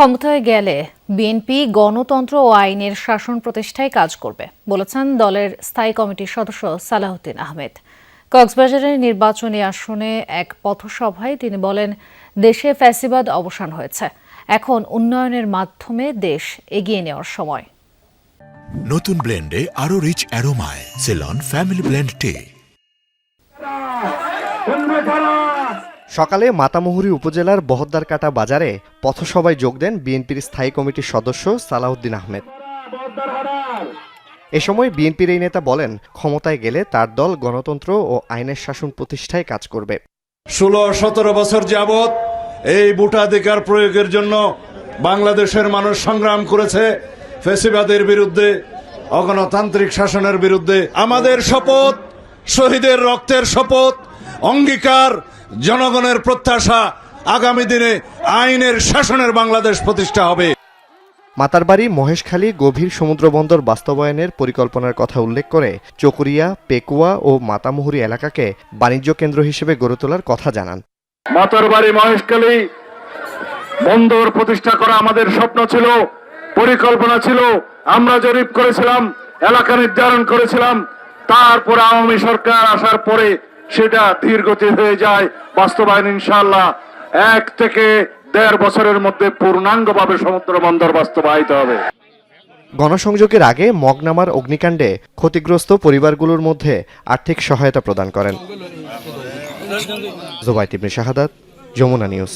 ক্ষমতায় গেলে বিএনপি গণতন্ত্র ও আইনের শাসন প্রতিষ্ঠায় কাজ করবে বলেছেন দলের স্থায়ী কমিটির সদস্য সালাহউদ্দিন আহমেদ। কক্সবাজারের নির্বাচনী আসনে এক পথসভায় তিনি বলেন দেশে ফ্যাসিবাদ অবসান হয়েছে। এখন উন্নয়নের মাধ্যমে দেশ এগিয়ে নেওয়ার সময়। নতুন ব্লেন্ডে আরও রিচ অ্যারোমায় সেলন ফ্যামিলি ব্লেন্ড টে। সকালে মাতামুহুরী উপজেলার বহদ্দারকাটা বাজারে পথসভায় যোগ দেন বিএনপির স্থায়ী কমিটির সদস্য সালাউদ্দিন আহমেদ। এ সময় বিএনপির এই নেতা বলেন, ক্ষমতায় গেলে তার দল গণতন্ত্র ও আইনের শাসন প্রতিষ্ঠায় কাজ করবে। ষোলো সতেরো বছর যাবৎ এই ভোটাধিকার প্রয়োগের জন্য বাংলাদেশের মানুষ সংগ্রাম করেছে ফেসিবাদের বিরুদ্ধে, অগণতান্ত্রিক শাসনের বিরুদ্ধে। আমাদের শপথ, শহীদের রক্তের শপথ অঙ্গীকার জনগণের প্রত্যাশা আগামী দিনে আইনের শাসনের বাংলাদেশ প্রতিষ্ঠা হবে। মাতারবাড়ি মহেশখালী গভীর সমুদ্রবন্দর বাস্তবায়নের পরিকল্পনার কথা উল্লেখ করে চকরিয়া পেকুয়া ও মাতামুহুরী এলাকাকে বাণিজ্য কেন্দ্র হিসেবে গড়ে তোলার কথা জানান। মাতরবাড়ি মহেশখালী বন্দর প্রতিষ্ঠা করা আমাদের স্বপ্ন ছিল পরিকল্পনা ছিল আমরা জরিপ করেছিলাম এলাকা নির্ধারণ করেছিলাম তারপর আওয়ামী সরকার আসার পরে সেটা ধীর গতি হয়ে যায়। বাস্তবায়ন ইনশাআল্লাহ এক থেকে দেড় বছরের মধ্যে পূর্ণাঙ্গভাবে সমুদ্র বন্দর বাস্তবায়িত হবে। গণসংযোগের আগে মগনামার অগ্নিকাণ্ডে ক্ষতিগ্রস্ত পরিবারগুলোর মধ্যে আর্থিক সহায়তা প্রদান করেন। জোবাইত ইবনে শাহাদাত, যমুনা নিউজ।